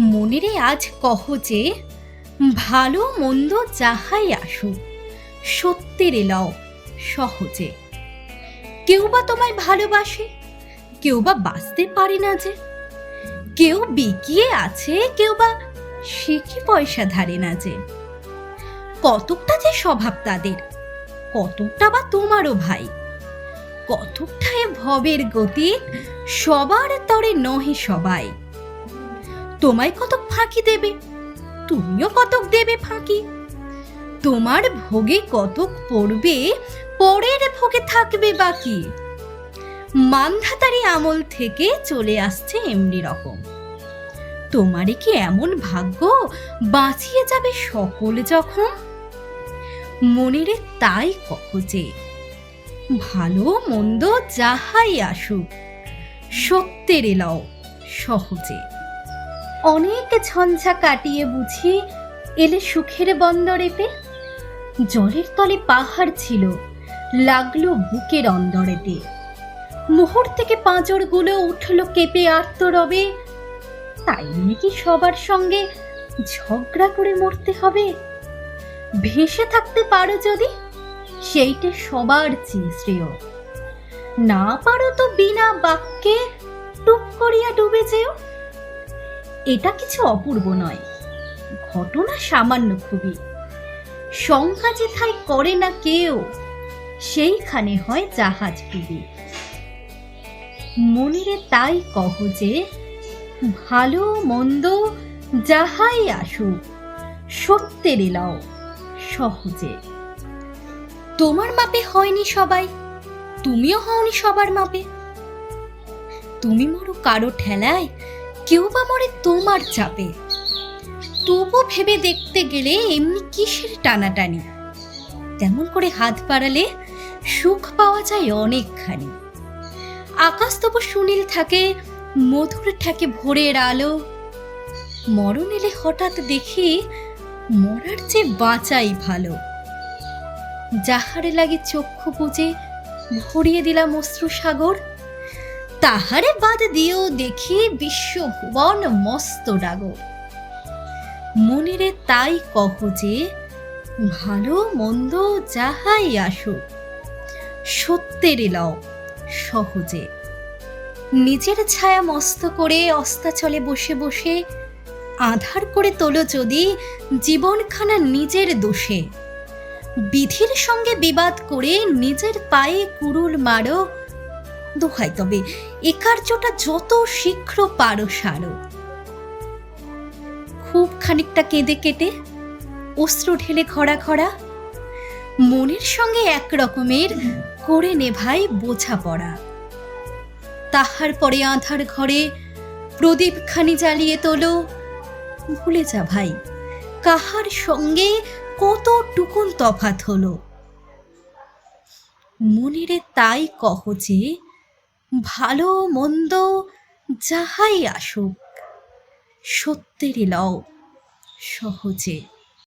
মনেরে আজ কহ যে, ভালো মন্দ যাহাই আসুক, সত্যের এলাও সহজে। কেউ বা তোমায় ভালোবাসে, কেউ বা বাঁচতে পারে না যে। কেউ বিকিয়ে আছে, কেউ বা শিখে পয়সা ধারে না যে। কতকটা যে স্বভাব তাদের, কতকটা বা তোমারও ভাই। কতকটা এ ভবের গতি, সবার তরে নহে সবাই। তোমায় কতক ফাঁকি দেবে? তুমিও কতক দেবে ফাঁকি? তোমার ভোগে কতক পড়বে, পরের ভোগে থাকবে বাকি। মানধাতারি আমল থেকে চলে আসছে এমনি রকম। তোমারই কি এমন ভাগ্য বাঁচিয়ে যাবে সকল যখন মনেরে তাই যে, ভালো মন্দ যাহাই আসুক, সত্যের এলাও সহজে। অনেক ঝঞ্ঝা কাটিয়ে বুঝি এলে সুখের বন্দরেতে জলের তলে পাহাড় ছিল, লাগল বুকের অন্দরেতে। মোহর থেকে পাঁজরগুলো উঠল কেঁপে আর্তরবে। তাই নিয়ে কি সবার সঙ্গে ঝগড়া করে মরতে হবে? ভেসে থাকতে পারো যদি, সেইটে সবার চেয়ে শ্রেয়। না পারো তো বিনা বাক্যে টুক করিয়া ডুবে যেও। এটা কিছু অপূর্ব নয়। ঘটনা সামান্য খুবই। সংখ্যা যেথায় করে না কেউ, সেইখানে হয় জাহাজ ডুবি মনিরে তাই কহ যে, ভালো মন্দ যাহাই আসুক, সত্যের এলাও সহজে। তোমার মাপে হয়নি সবাই, তুমিও হওনি সবার মাপে। তুমি মরো কারও ঠেলায় কেউ বা মরে তোমার চাপে। তবু ভেবে দেখতে গেলে এমনি কিসের টানাটানি? তেমন করে হাত বাড়ালে সুখ পাওয়া যায় অনেকখানি। আকাশ তবু সুনীল থাকে, মধুর ঠেকে ভোরের আলো। মরণ এলে হঠাৎ দেখি মরার চেয়ে বাঁচাই ভালো। যাহারে লাগে চক্ষু বুঝে ভরিয়ে দিলাম অশ্রু সাগর তাহারে বাদ দিয়েও দেখি বিশ্ব বিশ্বভুবন মস্ত ডাগর মনেরে তাই কহ যে, ভালো মন্দ যাহাই আসুক সত্যের এলাও সহজে। নিজের ছায়া মস্ত করে অস্তাচলে বসে বসে, আধার করে তোলো যদি জীবনখানা নিজের দোষে। বিধির সঙ্গে বিবাদ করে নিজের পায়ে কুরুল মারো দোহাই তবে এ কার্যটা যত শীঘ্র পারো সারো। খুব খানিকটা কেঁদে কেটে অস্ত্র ঢেলে খরা খরা মনের সঙ্গে এক রকমের করে নে ভাই বোঝা পড়া তাহার পরে আধার ঘরে প্রদীপ খানি জ্বালিয়ে তোলো। ভুলে যা ভাই, কাহার সঙ্গে কত টুকুন তফাত হলো? মনিরে তাই কহ যে ভালো মন্দ যাহাই আসুক সত্যেরই লও সহজে।